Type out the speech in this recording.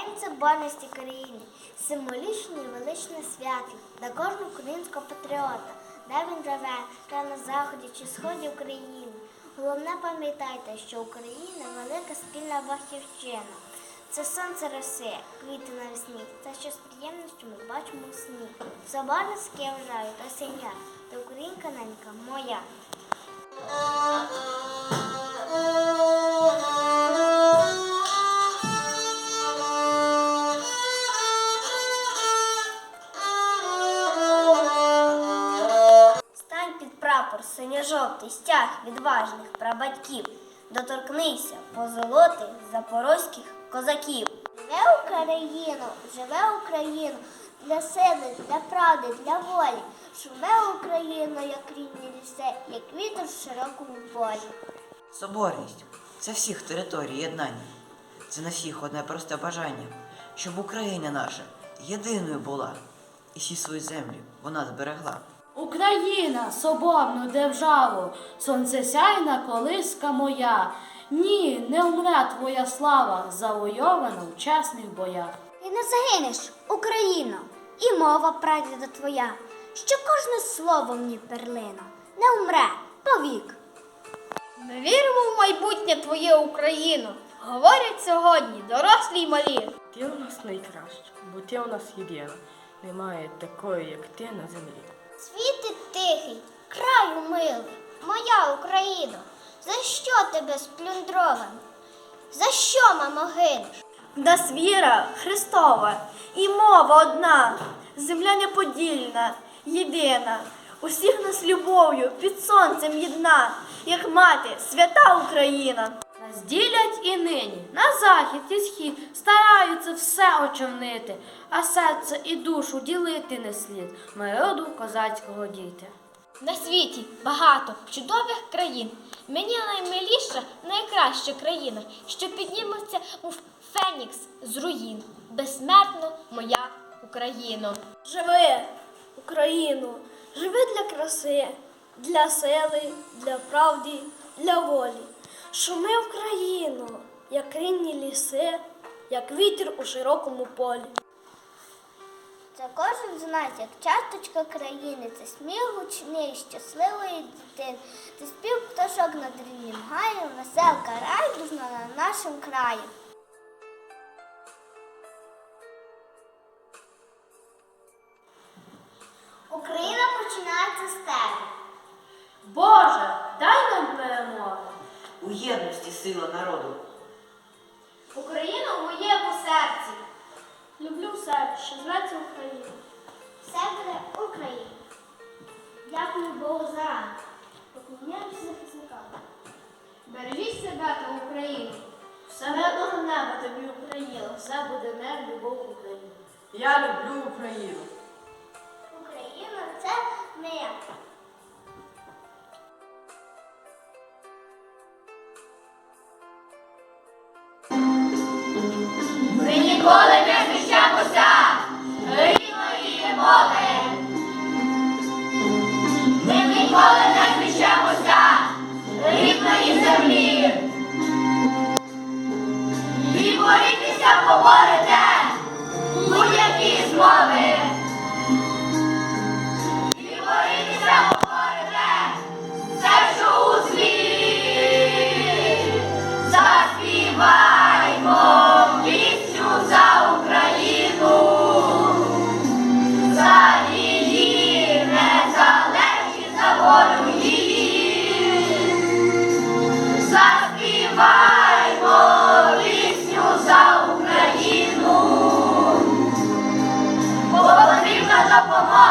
День Соборності країни символічне і величне свято для кожного українського патріота, де він живе, де на заході чи сході України. Головне пам'ятайте, що Україна велика спільна батьківщина. Це сонце роси, квіти навесні. Це щось приємне, що ми бачимо у сні. Соборності я вважаю, то сім'я, то українка ненька моя. Синьо-жовтий стяг відважних прабатьків. Доторкнися позолоти запорозьких козаків. Живе Україну, живе Україну, для сили, для правди, для волі. Шуме Україна, як рідні ліси, як вітер в широкому полі. Соборність це всіх територій єднання. Це на всіх одне просте бажання, щоб Україна наша єдиною була, і всі свої землі вона зберегла. Україна, соборну державу, сонцесяйна колиска моя. Ні, не умре твоя слава, завойована в чесних боях. І не загинеш, Україно, і мова прадіда твоя, що кожне слово в ній перлина, не умре повік. Ми віримо в майбутнє твоє Україно. Говорять сьогодні дорослі й малі. Ти у нас найкраща, бо ти у нас єдина. Немає такої, як ти на землі. Світи тихий, краю милий, моя Україно, за що тебе сплюндрований? За що, мамо, гинеш? В нас віра Христова і мова одна, земля неподільна, єдина. Усіх нас любов'ю під сонцем єдна, як мати, свята Україна. Нас ділять і нині, на захід і схід, стараються все очорнити, а серце і душу ділити не слід, ми роду козацького діти. На світі багато чудових країн. Мені наймиліша, найкраща країна, що підніметься, мов Фенікс з руїн. Безсмертно моя Україно. Живи, Україну, живи для краси, для сили, для правди, для волі. Шуми Україну, як ринні ліси, як вітер у широкому полі. Це кожен з нас, як часточка країни, це сміх гучний, щасливої дитини, це спів пташок над рівнім гаєм, веселка райдужна на нашому краї. У єдності сила народу. Україна в моєму серці. Люблю себе, що зветься Україна. Все буде Україна. Дякую Богу за ранок. Поклоняємося захисникам. Бережіть себе та Україну. Все мирного неба тобі, Україна, все буде мир, любов Україні. Я люблю Україну. Україна це мир. Допомога